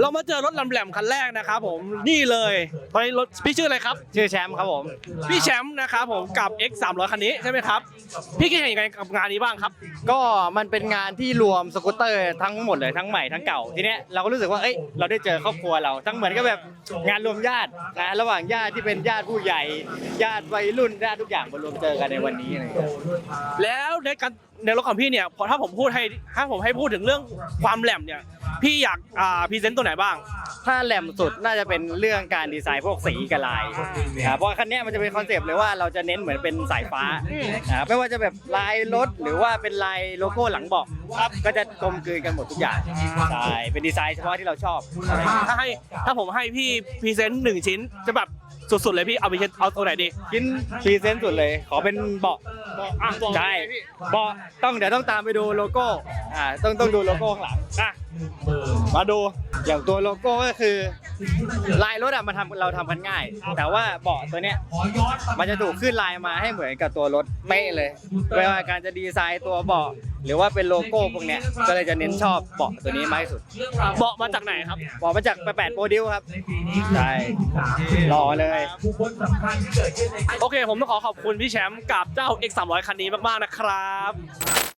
เรามาเจอรถลำแหลมคันแรกนะครับผมนี่เลยตอนนี้รถพี่ชื่ออะไรครับ ชื่อแชมป์ครับผมพี่แชมป์นะครับผมกับ X 3 0 0คันนี้ใช่ไหมครับ พี่คิดเห็นยังไงกับงานนี้บ้างครับ ก็มันเป็นงานที่รวมสกูตเตอร์ทั้งหมดเลยทั้งใหม่ทั้งเก่าทีเนี้ยเราก็รู้สึกว่าเอ้ยเราได้เจอครอบครัวเราทั้งเหมือนกับแบบงานรวมญาตินะระหว่างญาติที่เป็นญาติผู้ใหญ่ ญาติวัยรุ่นญาติทุกอย่างมารวมเจอกันในวันนี้อะไรอย่างเงี้ยแล้ว ในการในรถของพี่เนี่ยพอถ้าผมพูดให้ถ้าผมให้พูดถึงเรื่องความแหลมเนี่ยพี่อยากอ่าพรีเซนต์ตัวไหนบ้าง ถ้าแหลมสุดน่าจะเป็นเรื่องการดีไซน์พวกสีกับลายนะครับเพราะคันเนี้ยมันจะเป็นคอนเซปต์เลยว่าเราจะเน้นเหมือนเป็นสายฟ้านะครับไม่ว่าจะแบบลายรถหรือว่าเป็นลายโลโก้หลังเบาะก็จะกลมกลืนกันหมดทุกอย่างใช่เป็นดีไซน์เฉพาะที่เราชอบ ถ้าให้ถ้าผมให้พี่พรีเซนต์หนึ่งชิ้นจะแบบสุดๆเลยพี่เอาไปเช็ดเอาตัวไหนดีกินพรีเซนต์สุดเลย ขอเป็นเบาะ อะบอกใช่เบาะต้องเดี๋ยวต้องตามไปดูโลโก้อ่าต้องต้องดูโลโก้ข้างหลังอะมาดูอย่างตัวโลโก้ก็คือ ลายรถอะมันทำเราทำกันง่าย แต่ว่าเบาะตัวเนี้ยมันจะถูกขึ้นลายมาให้เหมือนกับตัวรถเป๊ะเลยไม่ว่าการจะดีไซน์ตัวเบาะ หรือว่าเป็นโลโก้พวกเนี้ยก็เลยจะเน้นชอบเบาะตัวนี้มากที่สุดเบาะมาจากไหนครับเบาะมาจากแปดโปรดิวครับใช่รอเลย โอเค ผมต้องขอขอบคุณพี่แชมป์กับเจ้า X 3 0 0 คันนี้มากๆนะครับ